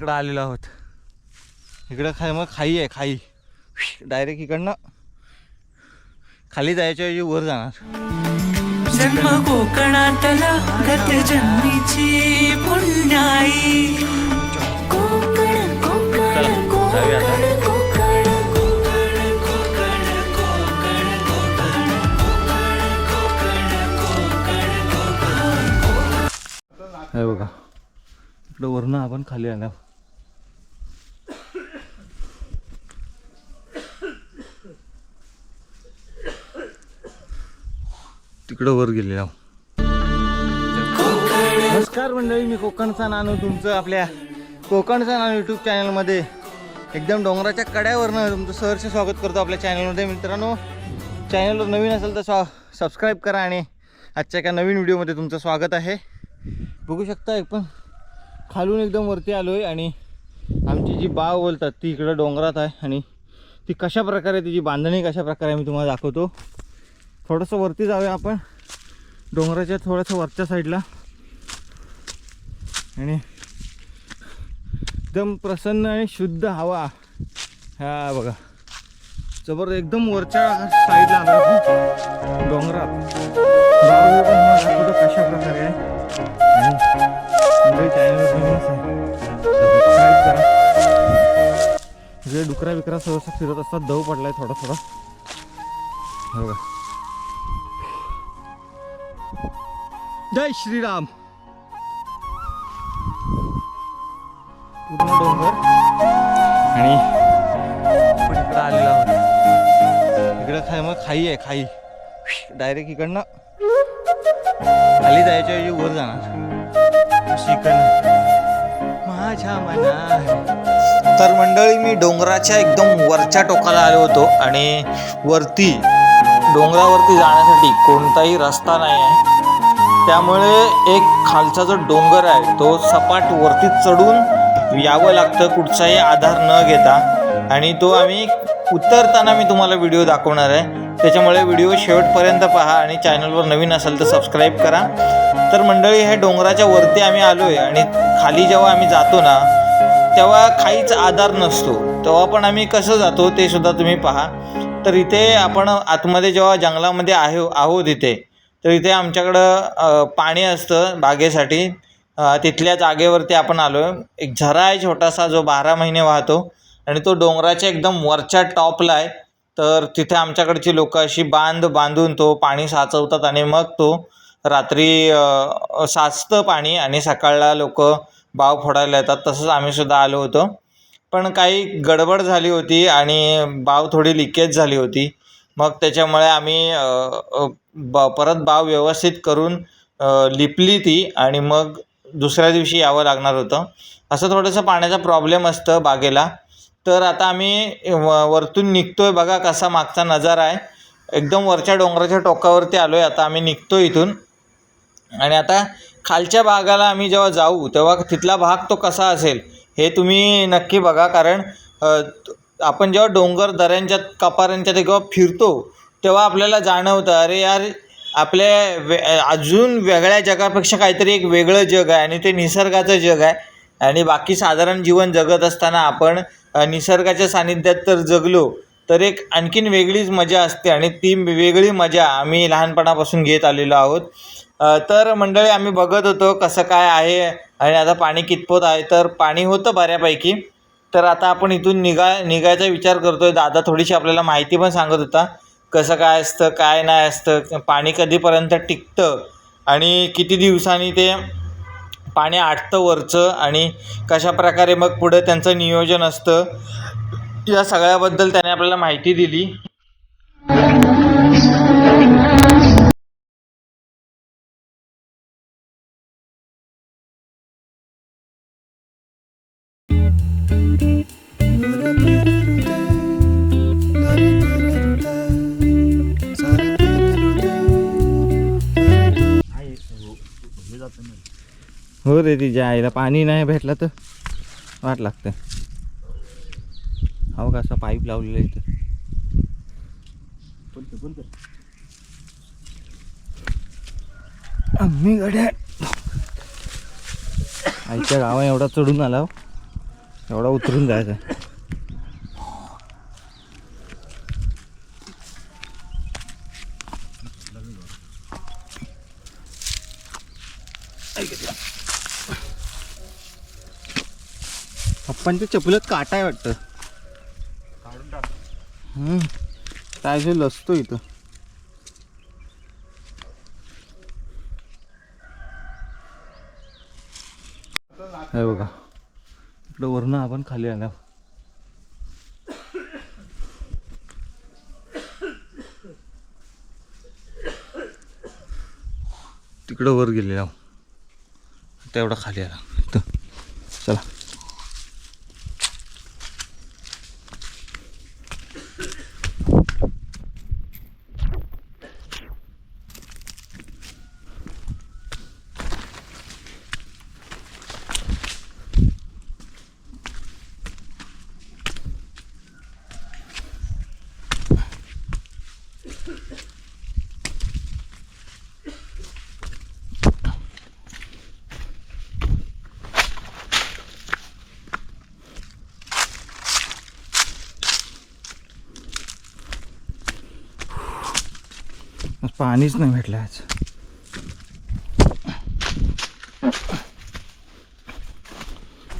इकडं आलेलो आहोत. इकडं खाई मग खाई आहे खाई. डायरेक्ट इकडनं खाली जायच्या ऐवजी वर जाणार. जन्म कोकणातला गत जन्मीची पुण्याई. कोकण कोकण कोकण. हे बघा. इकडं वरनं आपण खाली आलो. तिकडं वर गेले नमस्कार मंडळी मी कोकणचा नानू तुमचं आपल्या कोकणचा नानू यूट्यूब चॅनलमध्ये एकदम डोंगराच्या कड्यावरनं तुमचं सहर्ष स्वागत करतो आपल्या चॅनलमध्ये मित्रांनो चॅनलवर नवीन असेल तर स्वा सबस्क्राईब करा आणि आजच्या एका नवीन व्हिडिओमध्ये तुमचं स्वागत आहे. बघू शकता एक पण खालून एकदम वरती आलो आहे आणि आमची जी बाव बोलतात ती इकडं डोंगरात आहे आणि ती कशा प्रकारे तिची बांधणी कशा प्रकारे मी तुम्हाला दाखवतो. थोडंसं वरती जाऊया आपण. डोंगराच्या थोडंसं वरच्या साईडला. आणि एकदम प्रसन्न आणि शुद्ध हवा. ह्या बघा. जबर एकदम वरच्या साईडला आला डोंगरात. पण कशा प्रकारे आहे. डुकरा बिकरा सहसा फिरत असतात दव पडलाय थोडा थोडा हे बघा. जय श्रीराम. पूर्ण डोंगर. आणि इकडं आलेलो इकडं खाय मग खाई आहे खाई. डायरेक्ट इकडनं खाली जायच्या ऐवजी वर जाणार. शिकण माझ्या मना तर मंडळी मी डोंगराच्या एकदम वरच्या टोकाला आलो होतो आणि वरती डोंगरावरती जाण्यासाठी कोणताही रस्ता नाही आहे. त्यामुळे एक खालचा जो डोंगर आहे तो सपाट वरती चढून यावं लागतं कुठचाही आधार न घेता. आणि तो आम्ही उतरताना मी तुम्हाला व्हिडिओ दाखवणार आहे. त्याच्यामुळे व्हिडिओ शेवटपर्यंत पहा आणि चॅनलवर नवीन असेल तर सबस्क्राईब करा. तर मंडळी हे डोंगराच्या वरती आम्ही आलो आहे आणि खाली जेव्हा आम्ही जातो ना तेव्हा काहीच आधार नसतो. तेव्हा पण आम्ही कसं जातो ते सुद्धा तुम्ही पहा. तर इथे आपण आतमध्ये जेव्हा जंगलामध्ये आहे आहोत इथे तर इथे आमच्याकडं पाणी असतं बागेसाठी. तिथल्या जागेवरती आपण आलो आहे एक झरा आहे छोटासा जो बारा महिने वाहतो आणि तो डोंगराच्या एकदम वरच्या टॉपला आहे. तर तिथे आमच्याकडची लोकं अशी बांध बांधून तो पाणी साचवतात आणि मग तो रात्री साचतं पाणी आणि सकाळला लोक बाव फोडायला येतात. तसंच आम्हीसुद्धा आलो होतो. पण काही गडबड झाली होती आणि बाव थोडी लिकेज झाली होती. मग त्याच्यामुळे आम्ही ब परत बाव व्यवस्थित करून लिपली ती आणि मग दुसऱ्या दिवशी यावं लागणार होतं. असं थोडंसं पाण्याचा प्रॉब्लेम असतं बागेला. तर आता आम्ही व वरतून निघतो आहे बघा कसा मागचा नजारा आहे. एकदम वरच्या डोंगराच्या टोकावरती आलो आहे आता आम्ही निघतो इथून. आणि आता खालच्या भागाला आम्ही जेव्हा जाऊ तेव्हा तिथला भाग तो कसा असेल हे तुम्ही नक्की बघा. कारण आपण जेव्हा डोंगर दऱ्यांच्या कपाऱ्यांच्या ते किंवा फिरतो तेव्हा आपल्याला जाणवतं अरे यार आपल्या वे अजून वेगळ्या जगापेक्षा काहीतरी एक वेगळं जग आहे आणि ते निसर्गाचं जग आहे. आणि बाकी साधारण जीवन जगत असताना आपण निसर्गाच्या सानिध्यात तर जगलो तर एक आणखीन वेगळीच मजा असते आणि ती वेगळी मजा आम्ही लहानपणापासून घेत आलेलो आहोत. तर मंडळी आम्ही बघत होतो कसं काय आहे आणि आता पाणी कितपत आहे. तर पाणी होतं बऱ्यापैकी. तर आता आपण इथून निघा निघायचा विचार करतो आहे दादा थोडीशी आपल्याला माहिती पण सांगत होता. कसं काय असतं काय नाही असतं पाणी कधीपर्यंत टिकतं आणि किती दिवसांनी ते पाणी आटतं वरचं आणि कशा प्रकारे मग पुढं त्यांचं नियोजन असतं या सगळ्याबद्दल त्याने आपल्याला माहिती दिली. हो रे तिच्या आईला पाणी नाही भेटलं तर वाट लागते. हो कसा पाईप लावलेला इथं. आम्ही गड्या. आईच्या गावा एवढा चढून आला हो. एवढा उतरून जायचा. पप्पांच्या चपलत काटा आहे वाटतं. काय जे लसतो इथं. हे बघा. इकडं वरनं आपण खाली आल्या तिकडं वर गेलेला. तेवढा खाली आला. इथं. चला. पाणीच नाही भेटलं आज.